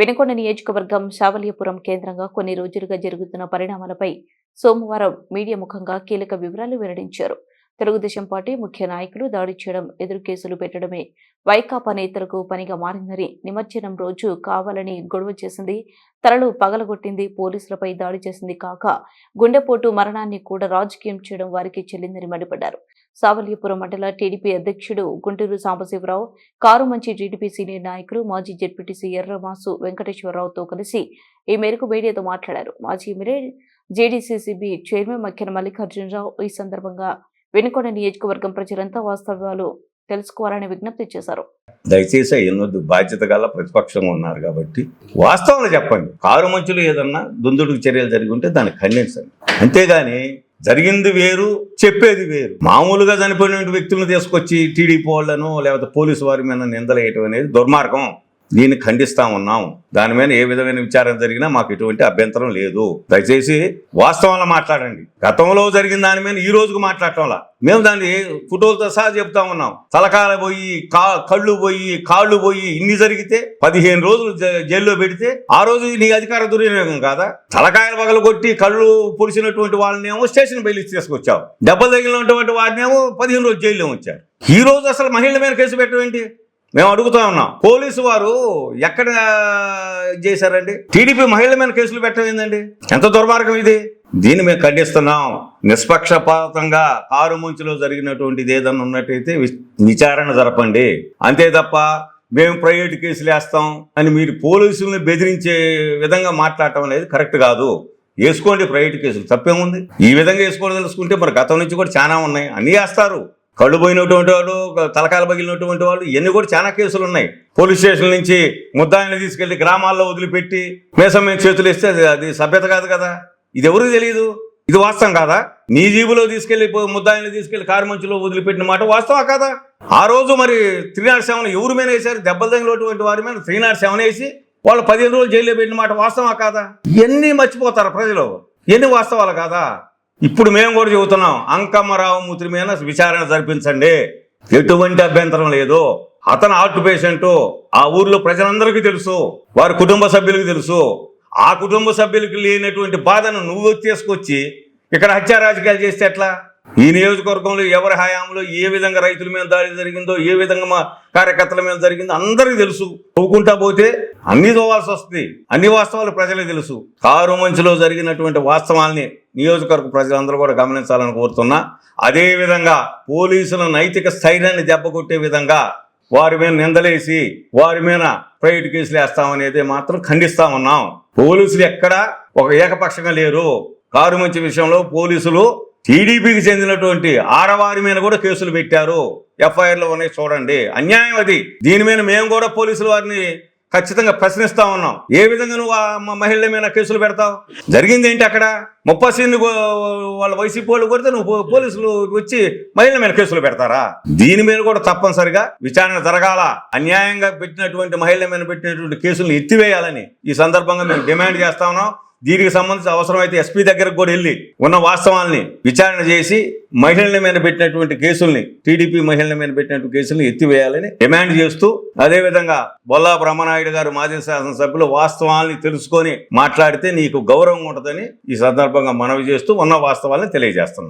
వెనుకొండ నియోజకవర్గం శావల్యపురం కేంద్రంగా కొన్ని రోజులుగా జరుగుతున్న పరిణామాలపై సోమవారం మీడియా ముఖంగా కీలక వివరాలు వెల్లడించారు. తెలుగుదేశం పార్టీ ముఖ్య నాయకులు దాడి చేయడం ఎదురు కేసులు పెట్టడమే. వైకాపా నేతలకు పనిగా మారిందని నిమజ్జనం రోజు కావాలని గొడవ చేసింది తలలు పగలగొట్టింది పోలీసులపై దాడి చేసింది కాక గుండెపోటు మరణాన్ని కూడా రాజకీయం చేయడం వారికి చెల్లిందని మండిపడ్డారు. సావల్యపురం మండల టీడీపీ అధ్యక్షుడు గుంటూరు సాంబశివరావు కారు మంచి టీడీపీ సీనియర్ నాయకులు మాజీ జడ్పీటీసీ ఎర్రమాసు వెంకటేశ్వరరావుతో కలిసి ఈ మేరకు మీడియాతో మాట్లాడారు. మాజీ MLA JDCCB chairman Makkena Mallikarjunarao ఈ సందర్భంగా వెనుకొండ నియోజకవర్గం ప్రజలంతా వాస్తవాలు తెలుసుకోవాలని విజ్ఞప్తి చేశారు. దయచేసి ఎన్నొద్దు బాధ్యత గల ప్రతిపక్షంగా ఉన్నారు కాబట్టి వాస్తవం చెప్పండి. కారు మంచులు ఏదన్నా దుందుడుకు చర్యలు జరిగి ఉంటే దాన్ని ఖండించండి. అంతేగాని జరిగింది వేరు చెప్పేది వేరు. మామూలుగా చనిపోయిన వ్యక్తులను తీసుకొచ్చి టీడీపీ వాళ్ళను లేకపోతే పోలీసు వారి మీద నిందలేయటం అనేది దుర్మార్గం. దీన్ని ఖండిస్తా ఉన్నాం దాని మీద ఏ విధమైన విచారం జరిగినా మాకు ఎటువంటి అభ్యంతరం లేదు. దయచేసి వాస్తవంలో మాట్లాడండి. గతంలో జరిగిన దాని మీద ఈ రోజుకు మాట్లాడటంలా? మేము దాన్ని ఫోటోలతో సహా చెప్తా ఉన్నాం తలకాల పోయి కా కళ్ళు పోయి కాళ్ళు పోయి ఇన్ని జరిగితే పదిహేను రోజులు జ- జైల్లో పెడితే ఆ రోజు నీ అధికార దుర్వినియోగం కాదా? తలకాయలు పగలు కొట్టి కళ్ళు పొడిచినటువంటి వాళ్ళనేమో స్టేషన్ బయలు తీసుకొచ్చావు. దెబ్బలు తగిలినటువంటి వాడినేమో పదిహేను రోజులు జైల్లో ఉంచారు ఈ రోజు అసలు మహిళల మీద కేసు పెట్టడం ఏంటి? మేము అడుగుతా ఉన్నాం. పోలీసు వారు ఎక్కడ చేశారండి? టీడీపీ మహిళల మీద కేసులు పెట్టడం ఎంత దుర్మార్గం ఇది? దీన్ని మేము ఖండిస్తున్నాం. నిష్పక్షపాతంగా కారు ముంచులో జరిగినటువంటిది ఏదన్నా ఉన్నట్టయితే వి- విచారణ జరపండి. అంతే తప్ప మేము ప్రైవేట్ కేసులు వేస్తాం అని మీరు పోలీసులను బెదిరించే విధంగా మాట్లాడటం అనేది కరెక్ట్ కాదు. వేసుకోండి ప్రైవేట్ కేసులు. తప్పేముంది? ఈ విధంగా వేసుకోవడం తెలుసుకుంటే మరి గతం నుంచి కూడా చాలా ఉన్నాయి. అన్నీ వేస్తారు. కళ్ళు పోయినటువంటి వాళ్ళు తలకాయలు పగిలినటువంటి వాళ్ళు ఇవన్నీ కూడా చాలా కేసులు ఉన్నాయి. పోలీస్ స్టేషన్ నుంచి ముద్దాయిని తీసుకెళ్ళి గ్రామాల్లో వదిలిపెట్టి మేసం మీద చేతులు ఇస్తే అది- సభ్యత కాదు కదా. ఇది ఎవరికి తెలియదు? ఇది వాస్తవం కాదా? నీ జీబులో తీసుకెళ్ళి ముద్దాయిని తీసుకెళ్ళి కారు మంచులో వదిలిపెట్టిన మాట వాస్తవా కాదా? ఆ రోజు మరి త్రీ నాట్ సెవెన్ ఎవరి మీద వేశారు? దెబ్బలు తగిలినటువంటి వారి మీద త్రీ నాట్ సెవెన్ వేసి వాళ్ళు పదిహేను రోజులు జైల్లో పెట్టిన మాట వాస్తవా కాదా? ఇవన్నీ మర్చిపోతారు ప్రజలు? ఎన్ని వాస్తవాలు కాదా? ఇప్పుడు మేము కూడా చెబుతున్నాం అంకమ్మరావు మూత్రి మీద విచారణ జరిపించండి. ఎటువంటి అభ్యంతరం లేదు. అతను హార్ట్ పేషెంట్. ఆ ఊర్లో ప్రజలందరికీ తెలుసు. వారి కుటుంబ సభ్యులకు తెలుసు. ఆ కుటుంబ సభ్యులకు లేనటువంటి బాధను నువ్వు తీసుకొచ్చి ఇక్కడ హత్యా రాజకీయాలు చేస్తే ఎట్లా? ఈ నియోజకవర్గంలో ఎవరి హయాంలో ఏ విధంగా రైతుల మీద దాడి జరిగిందో ఏ విధంగా మా కార్యకర్తల మీద జరిగిందో అందరికీ తెలుసు. పోకుంటా పోతే అన్ని తోవాల్సి వస్తుంది. అన్ని వాస్తవాలు ప్రజలే తెలుసు. కారు మంచులో జరిగినటువంటి వాస్తవాల్ని నియోజకవర్గ ప్రజలందరూ కూడా గమనించాలని కోరుతున్నా. అదేవిధంగా పోలీసుల నైతిక స్థైర్యాన్ని దెబ్బకొట్టే విధంగా వారి మీద నిందలేసి వారి మీద ప్రైవేట్ కేసులు వేస్తామనేది మాత్రం ఖండిస్తా ఉన్నాం. పోలీసులు ఎక్కడ ఒక ఏకపక్షంగా లేరు. కారు మంచి విషయంలో పోలీసులు టీడీపీకి చెందినటువంటి ఆడవారి మీద కూడా కేసులు పెట్టారు. ఎఫ్ఐఆర్లు ఉన్నాయి చూడండి. అన్యాయం అది. దీని మీద మేము కూడా పోలీసుల వారిని ఖచ్చితంగా ప్రశ్నిస్తా ఉన్నాం. ఏ విధంగా నువ్వు ఆ మహిళల మీద కేసులు పెడతావు? జరిగింది ఏంటి అక్కడ? ముప్పై సీన్లు వాళ్ళ వైసీపీ వాళ్ళు కొడితే నువ్వు పో- పోలీసులు వచ్చి మహిళల మీద కేసులు పెడతారా? దీని మీద కూడా తప్పనిసరిగా విచారణ జరగాల. అన్యాయంగా పెట్టినటువంటి మహిళల మీద పెట్టినటువంటి కేసులను ఎత్తివేయాలని ఈ సందర్భంగా మేము డిమాండ్ చేస్తా ఉన్నాం. దీనికి సంబంధించి అవసరమైతే ఎస్పీ దగ్గరకు కూడా వెళ్ళి ఉన్న వాస్తవాల్ని విచారణ చేసి మహిళల మీద పెట్టినటువంటి కేసుల్ని టీడీపీ మహిళల మీద పెట్టినటువంటి కేసుల్ని ఎత్తివేయాలని డిమాండ్ చేస్తూ అదేవిధంగా బొల్లా బ్రహ్మనాయుడు గారు మాజీ శాసనసభ్యులు వాస్తవాల్ని తెలుసుకొని మాట్లాడితే నీకు గౌరవం ఉంటుందని ఈ సందర్భంగా మనవి చేస్తూ ఉన్న వాస్తవాల్ని తెలియజేస్తున్నాం.